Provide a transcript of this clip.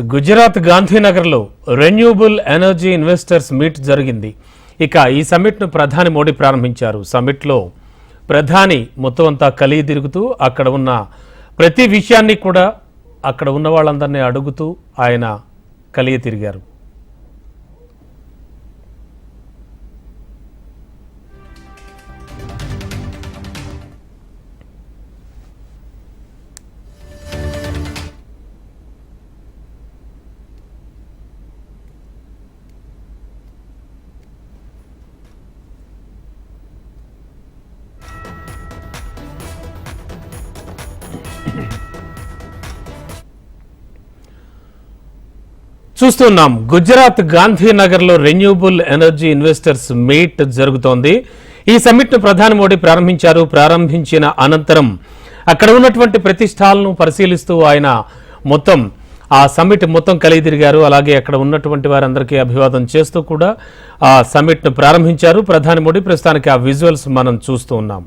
గుజరాత్ గాంధీనగర్లో renewable energy investors meet జరిగింది. ఇక ఈ సమ్మిట్ను ప్రధాని మోడీ ప్రారంభించారు. సమ్మిట్లో ప్రధాని మొత్తం అంతా కలిగి తిరుగుతూ అక్కడ ఉన్న ప్రతి విషయాన్ని కూడా అక్కడ ఉన్న వాళ్ళందరినీ అడుగుతూ ఆయన కలిగి తిరిగారు. చూస్తున్నాం. గుజరాత్ గాంధీనగర్లో రెన్యూబుల్ ఎనర్జీ ఇన్వెస్టర్స్ మీట్ జరుగుతోంది. ఈ సమ్మిట్ను ప్రధాని మోడీ ప్రారంభించారు. ప్రారంభించిన అనంతరం అక్కడ ఉన్నటువంటి ప్రతిష్టాలను పరిశీలిస్తూ ఆయన మొత్తం ఆ సమ్మిట్ మొత్తం కలిగి తిరిగారు అలాగే అక్కడ ఉన్నటువంటి వారందరికీ అభివాదం చేస్తూ కూడా ఆ సమ్మిట్ను ప్రారంభించారు. ప్రధాని మోడీ ప్రస్తుతానికి ఆ విజువల్స్ మనం చూస్తూ ఉన్నాం.